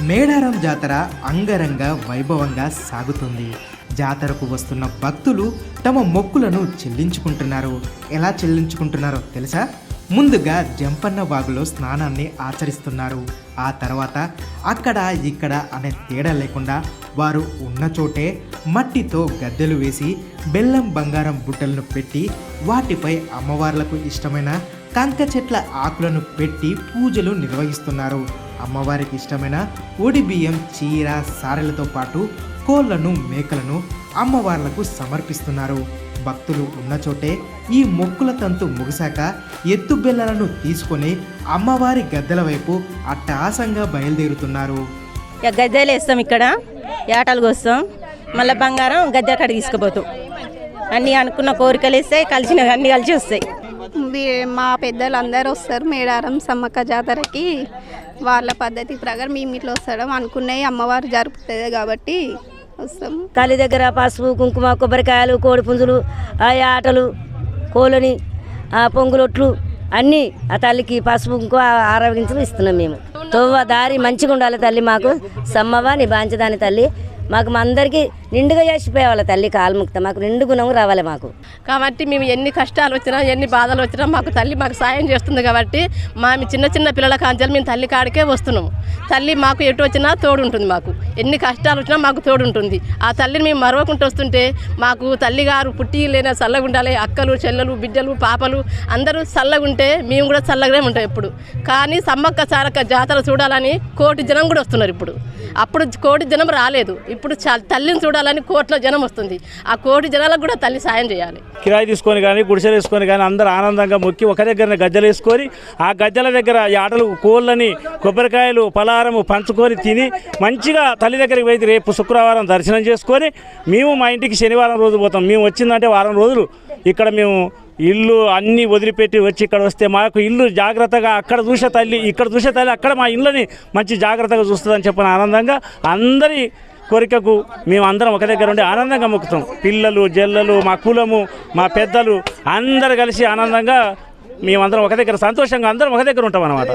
మేడారం జాతర అంగరంగ వైభవంగా సాగుతుంది. జాతరకు వస్తున్న భక్తులు తమ మొక్కులను చెల్లించుకుంటున్నారు. ఎలా చెల్లించుకుంటున్నారో తెలుసా? ముందుగా జంపన్న వాగులో స్నానాన్ని ఆచరిస్తున్నారు. ఆ తర్వాత అక్కడ ఇక్కడ అనే తేడా లేకుండా వారు ఉన్న చోటే మట్టితో గద్దెలు వేసి బెల్లం బంగారం బుట్టలను పెట్టి వాటిపై అమ్మవార్లకు ఇష్టమైన కంక చెట్ల ఆకులను పెట్టి పూజలు నిర్వహిస్తున్నారు. అమ్మవారికి ఇష్టమైన ఒడి బియ్యం చీర సారెలతో పాటు కోళ్ళను మేకలను అమ్మవార్లకు సమర్పిస్తున్నారు. భక్తులు ఉన్న చోటే ఈ మొక్కుల తంతు ముగిశాక ఎత్తు బెల్లలను తీసుకొని అమ్మవారి గద్దెల వైపు అట్టహాసంగా బయలుదేరుతున్నారు. గద్దెలు వేస్తాం ఇక్కడ. ఏటలు కోస్తాం మళ్ళీ బంగారం గద్దె కాడికి తీసుకుపోతాం. అన్నీ అనుకున్న కోరికలు వేస్తాయి కలిసిన అన్నీ కలిసి వస్తాయి. మా పెద్దలు అందరూ వస్తారు మేడారం సమ్మక్క జాతరకి. వాళ్ళ పద్ధతి ప్రకారం మేము ఇట్లా వస్తాం అనుకున్నవి అమ్మవారు జరుపుతుంది కాబట్టి వస్తాం. తల్లి దగ్గర పసుపు కుంకుమ కొబ్బరికాయలు కోడి పుంజులు ఆ ఆటలు ఆ పొంగులొట్లు అన్నీ ఆ తల్లికి పసుపు కుంకుమ ఆరోగ్యించలు ఇస్తున్నాం మేము. తొవ్వ దారి మంచిగా ఉండాలి తల్లి మాకు. సమ్మవ నీ బాంచదాని తల్లి. మాకు మా అందరికీ నిండుగా చేసిపోయేవాళ్ళ తల్లి కాల్ముక్త మాకు నిండు గుణం రావాలి మాకు. కాబట్టి మేము ఎన్ని కష్టాలు వచ్చినా ఎన్ని బాధలు వచ్చినా మాకు తల్లి మాకు సాయం చేస్తుంది కాబట్టి మా చిన్న చిన్న పిల్లల కాంచెలు మేము తల్లి కాడికే వస్తున్నాం. తల్లి మాకు ఎటు వచ్చినా తోడు ఉంటుంది మాకు. ఎన్ని కష్టాలు వచ్చినా మాకు తోడు ఉంటుంది. ఆ తల్లిని మేము మరవకుండా వస్తుంటే మాకు తల్లిగారు పుట్టి లేన చల్లగా ఉండాలి అక్కలు చెల్లెలు బిడ్డలు పాపలు అందరూ చల్లగా ఉంటే మేము కూడా చల్లగానే ఉంటాం ఎప్పుడు. కానీ సమ్మక్క సారక్క జాతర చూడాలని కోటి జనం కూడా వస్తున్నారు ఇప్పుడు. అప్పుడు కోటి జనం రాలేదు. ఇప్పుడు తల్లిని చూడాలని కోట్ల జనం వస్తుంది. ఆ కోటి జనాలకు కూడా తల్లి సాయం చేయాలి. కిరాయి తీసుకొని కానీ గుడిసెలు వేసుకొని కానీ అందరూ ఆనందంగా మొక్కి ఒక దగ్గర గజ్జలు వేసుకొని ఆ గజ్జల దగ్గర ఈ ఆటలు కోళ్ళని కొబ్బరికాయలు పలారము పంచుకొని తిని మంచిగా తల్లి దగ్గరికి పోయి రేపు శుక్రవారం దర్శనం చేసుకొని మేము మా ఇంటికి శనివారం రోజు పోతాం. మేము వచ్చిందంటే వారం రోజులు. ఇక్కడ మేము ఇల్లు అన్నీ వదిలిపెట్టి వచ్చి ఇక్కడ వస్తే మాకు ఇల్లు జాగ్రత్తగా అక్కడ చూసే తల్లి ఇక్కడ చూసే తల్లి అక్కడ మా ఇళ్ళని మంచి జాగ్రత్తగా చూస్తుందని చెప్పిన ఆనందంగా అందరి కోరికకు మేము అందరం ఒక దగ్గర ఉండి ఆనందంగా మొక్కుతాం. పిల్లలు జల్లలు మా కులము మా పెద్దలు అందరు కలిసి ఆనందంగా మేమందరం ఒక దగ్గర సంతోషంగా అందరం ఒక దగ్గర ఉంటాం అన్నమాట